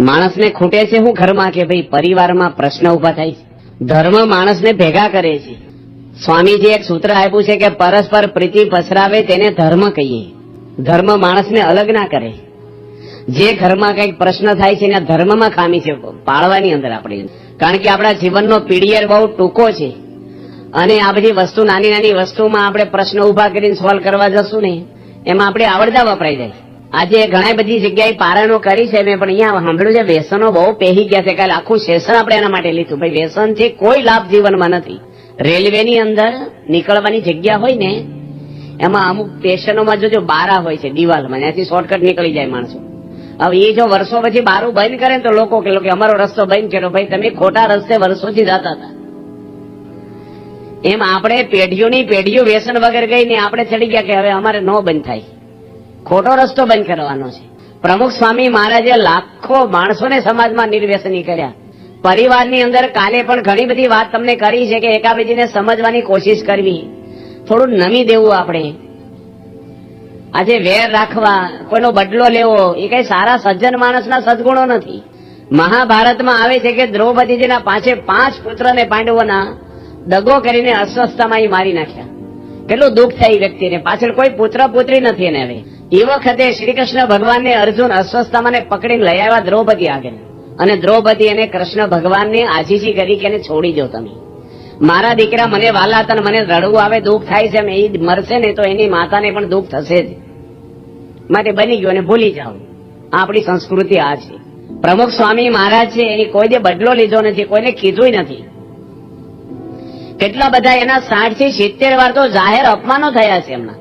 માણસને ખૂટે છે હું ઘરમાં કે ભાઈ પરિવારમાં પ્રશ્ન ઊભા થાય છે. ધર્મ માણસને ભેગા કરે છે. સ્વામીજી એક સૂત્ર આપ્યું છે કે પરસ્પર પ્રીતિ પસરાવે તેને ધર્મ કહીએ. ધર્મ માણસને અલગ ના કરે. જે ઘરમાં કંઈક પ્રશ્ન થાય છે એના ધર્મમાં ખામી છે પાળવાની અંદર આપણે. કારણ કે આપણા જીવનનો પીડિયર બહુ ટૂંકો છે. અને આ બધી વસ્તુ નાની નાની વસ્તુમાં આપણે પ્રશ્ન ઊભા કરીને સોલ્વ કરવા જશું ને એમાં આપણે આવડતા વપરાઈ જાય. આજે ઘણા બધી જગ્યાએ પારણો કરી છે મેં પણ અહીંયા સાંભળ્યું છે, વ્યસનો બહુ પહેરી ગયા છે. કાલે આખું સેશન આપણે એના માટે લીધું. ભાઈ, વ્યસન છે, કોઈ લાભ જીવનમાં નથી. રેલવેની અંદર નીકળવાની જગ્યા હોય ને, એમાં અમુક સ્ટેશનોમાં જો જો બારા હોય છે, દિવાલમાં, ત્યાંથી શોર્ટકટ નીકળી જાય માણસો. હવે એ જો વર્ષો પછી બારું બંધ કરે ને, તો લોકો કે લોકો અમારો રસ્તો બંધ કર્યો ભાઈ, તમે ખોટા રસ્તે વર્ષોથી જતા હતા. એમ આપણે પેઢીઓની પેઢીઓ વ્યસન વગર ગઈ ને આપણે ચડી ગયા કે, હવે અમારે ન બંધ થાય. ખોટો રસ્તો બંધ કરવાનો છે. પ્રમુખ સ્વામી મહારાજે લાખો માણસોને સમાજમાં નિર્વ્યસની કર્યા પરિવારની અંદર કાલે પણ ઘણી બધી વાત તમને કરી છે કે એકાબીજીને સમજવાની કોશિશ કરવી. થોડું નમી દેવું આપણે. આજે વેર રાખવા, કોઈનો બદલો લેવો, એ કઈ સારા સજ્જન માણસના સદગુણો નથી. મહાભારતમાં આવે છે કે દ્રૌપદીજીના પાંચે પાંચ પુત્રને પાંડવોના દગો કરીને અસ્વસ્થમાં મારી નાખ્યા. કેટલું દુઃખ થાય વ્યક્તિને. પાછળ કોઈ પુત્ર પુત્રી નથી એને હવે. એ વખતે શ્રી કૃષ્ણ ભગવાનને અર્જુન અસ્વસ્થતામાં પકડીને લઈ આવ્યા દ્રૌપદી આગળ. અને દ્રૌપદી એને કૃષ્ણ ભગવાનને આજીજી કરી કે છોડી દો તમે. મારા દીકરા મને વાલા હતા મને રડવું આવે, દુઃખ થાય છે એ મરશે ને તો એની માતાને પણ દુઃખ થશે જ. માટે બની ગયું અને ભૂલી જાઓ. આપણી સંસ્કૃતિ આ છે. પ્રમુખ સ્વામી મહારાજ છે, એની કોઈ દે બદલો લીધો નથી, કોઈને કીધું નથી. કેટલા બધા એના સાઠથી સિત્તેર વાર તો જાહેર અપમાનો થયા છે એમના.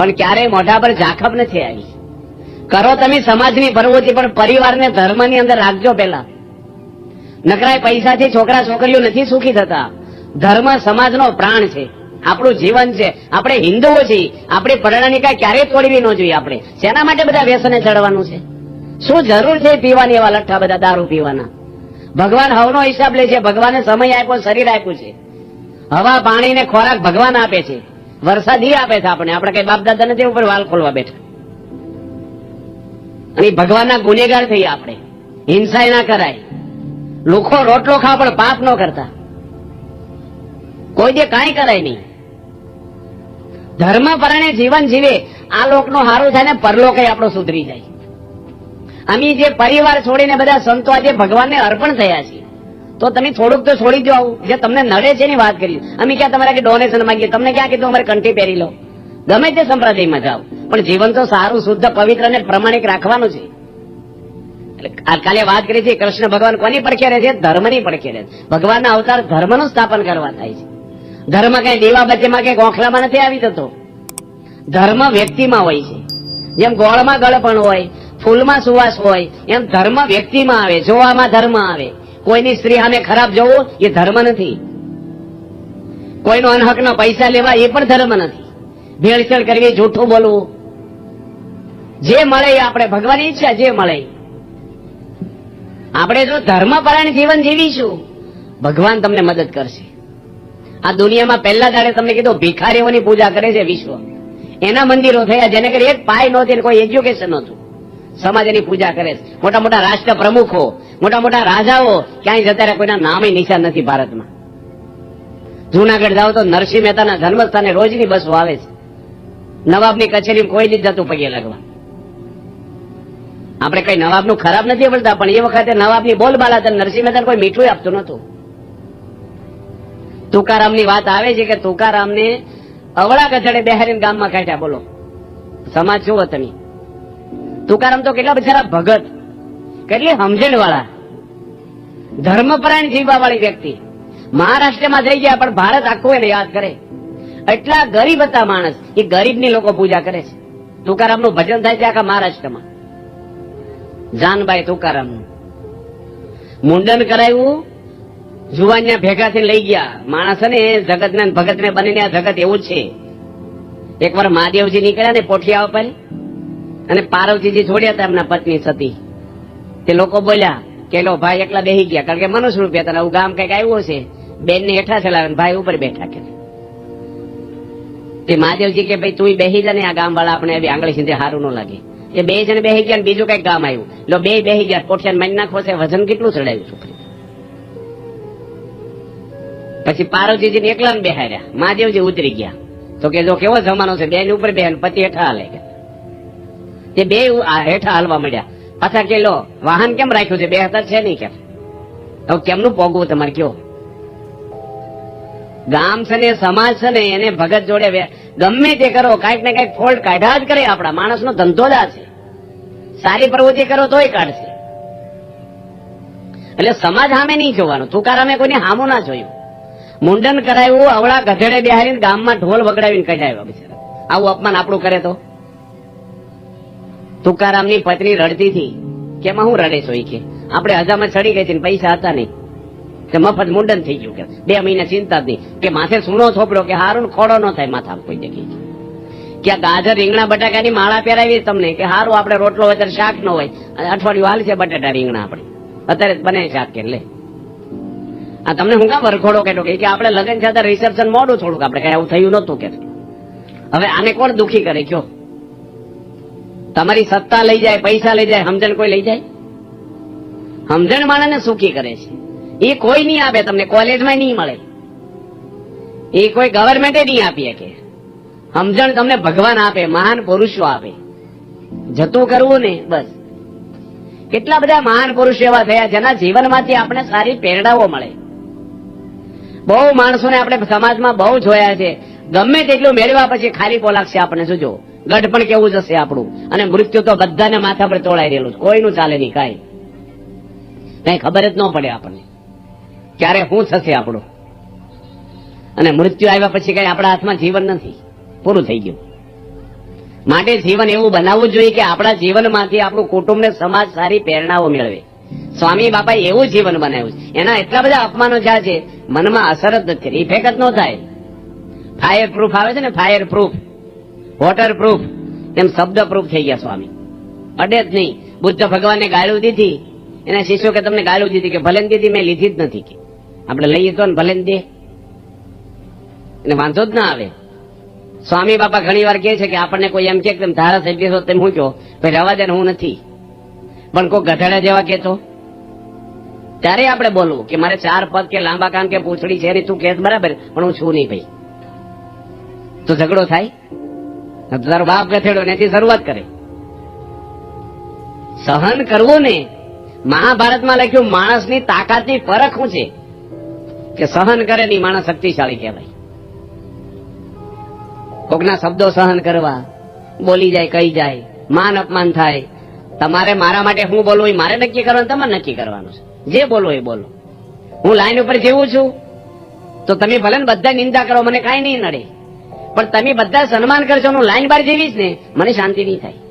પણ ક્યારેય મોઢા પર જાખબ નથી આવી. કરો તમે સમાજની પ્રવૃત્તિ પણ પરિવારને ધર્મની અંદર રાખજો પેલા નકરાય પૈસાથી છોકરા છોકરીઓ નથી સુખી થતા. ધર્મ સમાજનો પ્રાણ છે. આપણું જીવન છે. આપણે હિન્દુઓ છીએ. આપણી પરણાનિકા ક્યારેય તોડવી ન જોઈએ આપણે. શેના માટે બધા વ્યસને ચડવાનું છે? શું જરૂર છે પીવાની એવા લઠ્ઠા બધા દારૂ પીવાના? ભગવાન હવનો હિસાબ લે છે. ભગવાને સમય આપ્યો, શરીર આપ્યું છે. હવા પાણી ને ખોરાક ભગવાન આપે છે. વરસાદ ઈ આપે છે આપણે આપણે કઈ બાપ દાદા નથી ઉપર વાલ ખોલવા બેઠા. અને ભગવાનના ગુનેગાર થઈએ આપણે. હિંસા ના કરાય. લોકો રોટલો ખાવ પણ પાપ ન કરતા. કોઈ દે કાંઈ કરાય નહીં. ધર્મ પરણે જીવન જીવે, આ લોકનો સારું થાય ને પરલોક આપણો સુધરી જાય. અમે જે પરિવાર છોડીને બધા સંતો આજે ભગવાનને અર્પણ થયા છીએ. તો તમે થોડુંક તો છોડી દો આવું. જે તમને નડે છે એની વાત કરી. અમે ક્યાં તમારા કે ડોનેશન માંગીએ? તમને ક્યાં કીધું અમારે કંઠી પહેરી લો? ગમે તે સંપ્રદાયમાં જાઓ. પણ જીવન તો સારું, શુદ્ધ, પવિત્ર અને પ્રમાણિક રાખવાનું છે. કાલે વાત કરી છે, કૃષ્ણ ભગવાન કોની પડખે રહે છે? ધર્મની પડખે રહે છે. ભગવાનના અવતાર ધર્મનું સ્થાપન કરવા થાય છે. ધર્મ કઈ દેવા બચ્ચેમાં કઈ ગોખલામાં નથી આવી જતો. ધર્મ વ્યક્તિમાં હોય છે. જેમ ગોળમાં ગળપણ હોય, ફૂલમાં સુવાસ હોય, એમ ધર્મ વ્યક્તિમાં આવે, જોવામાં ધર્મ આવે. કોઈની સ્ત્રી સામે ખરાબ જવું, એ ધર્મ નથી. કોઈનો અનહકના પૈસા લેવા, એ પણ ધર્મ નથી. ભેળસેળ કરવી, જૂઠું બોલવું. જે મળે એ આપણે ભગવાન ઈચ્છા, જે મળે. આપણે જો ધર્મપરાયણ જીવન જીવીશું, ભગવાન તમને મદદ કરશે. આ દુનિયામાં પહેલા દાડે તમને કીધું, ભિખારીઓની પૂજા કરે છે વિશ્વ. એના મંદિરો થયા, જેને કરી એક પાય નહોતી કોઈ એજ્યુકેશન નહોતું. સમાજ એની પૂજા કરે છે. મોટા મોટા રાષ્ટ્ર પ્રમુખો મોટા મોટા રાજાઓ ક્યાંય જતા રહ્યા, કોઈના નામે નિશાન નથી ભારતમાં. જુનાગઢ જાઓ તો નરસિંહ મહેતાના જન્મસ્થાને રોજની બસો આવે છે. નવાબની કચેરી કોઈ નથી જતું પગે લાગવા. આપણે કઈ નવાબનું ખરાબ નથી બોલતા, પણ એ વખતે નવાબની બોલબાલા હતા નરસિંહ મહેતા કોઈ મીઠું આપતું નતું તુકારામની વાત આવે છે કે તુકારામને અવળા કચડે બેહારીને ગામમાં કાઢ્યા, બોલો. સમાજ શું વતની તુકારામ તો કેટલા બિચારા ભગત. કેટલી સમજણ વાળા ધર્મપરાયણ જીવવા વ્યક્તિ. મહારાષ્ટ્રમાં થઈ ગયા પણ ભારત આખું એને યાદ કરે. એટલા ગરીબ હતા માણસ એ ગરીબની લોકો પૂજા કરે છે. તુકારામનું ભજન થાય છે આખા મહારાષ્ટ્રમાં. જાનભાઈ તુકારામનું. મુંડન કરાવ્યું ભેગા ભેગાથી લઈ ગયા. માણસ ને જગત ને ભગત ને બનીને આ જગત એવું છે. એકવાર મહાદેવજી નીકળ્યા ને પોઠિયા ઉપર. અને પાર્વતીજી છોડ્યા હતા એમના પત્ની સતી. તે લોકો બોલ્યા કે લો ભાઈ એકલા બેહી ગયા, કારણ કે મનુષ્ય રૂપિયા તને આવું ગામ કંઈક આવ્યું હશે બેન ને હેઠા ચલાવે ભાઈ ઉપર બેઠા કે. તે મહાદેવજી કે ભાઈ તું બેહી જા આ ગામ વાળા આપણે આંગળી સીધે સારું ન લાગે. એ બે જણ બેહી ગયા બીજું કંઈક ગામ આવ્યું. લો બે બેહી ગયા, કોઠિયાને મન નાખો છે, વજન કેટલું ચડાવ્યું છોકરી પછી પાર્વતીજી એકલા ને બેહાર્યા. મહાદેવજી ઉતરી ગયા. તો કે જો કેવો જમાનો છે, બેન ઉપર બેન પતિ હેઠા હાલે તે બે હેઠા હાલવા મળ્યા પાછા કે લો, વાહન કેમ રાખ્યું છે? બે હજાર છે નહીં કે તો કેમનું પોગવું તમારે કયો? ગામ છે ને, સમાજ છે ને, એને ભગત જોડે ગમે તે કરો, કાંઈક ને કાંઈક ફોલ્ટ કાઢા જ કરે આપણા. માણસનો ધંધો જ આ છે. સારી પ્રવૃત્તિ કરો તોય કાઢશે. એટલે સમાજ સામે નહીં જોવાનું. તુકારામે કોઈને હામું ના જોયું. મુંડન કરાયું અવળા ગધેડે બિહારીને ગામમાં ઢોલ વગડાવીને કઢાવ્યો બિચારા. આવું અપમાન આપણું કરે તો? તુકારામની પત્ની રડતી હતી. કે હું રડે સોઈ કે આપણે હજામાં ચડી ગઈ હતી પૈસા હતા નહીં. કે મફત મુંડન થઈ ગયું કે. બે મહિના ચિંતા નહીં. કે માથે સૂનો થોપડો કે હારું ખોડો ન થાય માથા કોઈ જગ્યાએ. કે ગાજર, રીંગણા, બટાકાની માળા પહેરાવી તમને કે હારું આપણે રોટલો હોય શાક ન હોય. અઠવાડિયું હાલ છે બટાટા, રીંગણા આપણે. અત્યારે બને શાક કે લે. આ તમને હું કામ વરખોડો કેટલો કે? આપણે લગ્ન ત્યારે રિસેપ્શન મોડું થોડુંક. આપણે કઈ આવું થયું નતું કે. હવે આને કોણ દુખી કરે, કયો? તમારી સત્તા લઈ જાય, પૈસા લઈ જાય, સમજણ કોઈ લઈ જાય? સમજણ માણસને સુખી કરે છે? એ કોઈ નહીં આપે, તમને કોલેજમાં નહીં મળે. એ કોઈ ગવર્મેન્ટે નહીં આપી શકે. સમજણ તમને ભગવાન આપે, મહાન પુરુષો આપે. જતું કરવું ને, બસ. કેટલા બધા મહાન પુરુષો એવા થયા, જેના જીવનમાંથી આપણે સારી પ્રેરણાઓ મળે. બહુ માણસોને આપણે સમાજમાં બહુ જોયા છે. ગમે તેટલું મેળવ્યા પછી ખાલી લાગશે આપણે શું જો ગઢ પણ કેવું જશે આપણું? અને મૃત્યુ તો બધાને માથા પર તોળાઈ રહેલું કોઈનું ચાલે નહીં, કાંઈ. કઈ ખબર જ ન પડે આપણને. ક્યારે શું થશે આપણું? અને મૃત્યુ આવ્યા પછી કઈ આપણા હાથમાં જીવન નથી. પૂરું થઈ ગયું. માટે જીવન એવું બનાવવું જોઈએ કે આપણા જીવનમાંથી આપણું કુટુંબ ને સમાજ સારી પ્રેરણાઓ મેળવે. સ્વામી બાપાએ એવું જીવન બનાવ્યું એના એટલા બધા અપમાનો થયા છે, મનમાં અસર જ નથી. ઇફેક્ટ ન થાય. ફાયર પ્રૂફ આવે છે ને ફાયર પ્રૂફ વોટર પ્રૂફ એમ શબ્દ પ્રૂફ થઈ ગયા સ્વામી. અડે જ નહીં. બુદ્ધ ભગવાને ગાળું દીધી. એના શિષ્યો કે તમને ગાળું દીધી કે ભલે દીધી, મેં લીધી જ નથી કે. આપણે લઈએ તો ભલે એને વાંધો જ ના આવે. સ્વામી બાપા ઘણી વાર કહે છે કે આપણને કોઈ એમ કે તેમ ધારાસભ્ય છો, તેમ હું કહો, ભાઈ રવા દે હું નથી. પણ કોઈ ગધેડા જેવા કહેતો? ત્યારે આપણે બોલવું કે મારે ચાર પદ કે લાંબા કાન કે પૂછડી છે તું કેસ બરાબર, પણ હું છું નહીં, ભાઈ. તો ઝઘડો થાય? તારો બાપ ગથેડો ને શરૂઆત કરે. સહન કરવું ને મહાભારતમાં લખ્યું માણસની તાકાતની પરખ શું છે? કે સહન કરે નહીં માણસ શક્તિશાળી કહેવાય. કોકના શબ્દો સહન કરવા, બોલી જાય, કહી જાય, માન અપમાન થાય. તમારે મારા માટે હું બોલવું એ મારે નક્કી કરવાનું, તમારે નક્કી કરવાનું છે. જે બોલો એ બોલો. હું લાઈન ઉપર જીવું છું? તો તમે ભલે ને બધા નિંદા કરો, મને કાંઈ નહીં નડે. પણ તમે બધા સન્માન કરશો હું લાઈન બાર જેવીશ ને મને શાંતિ નહીં થાય.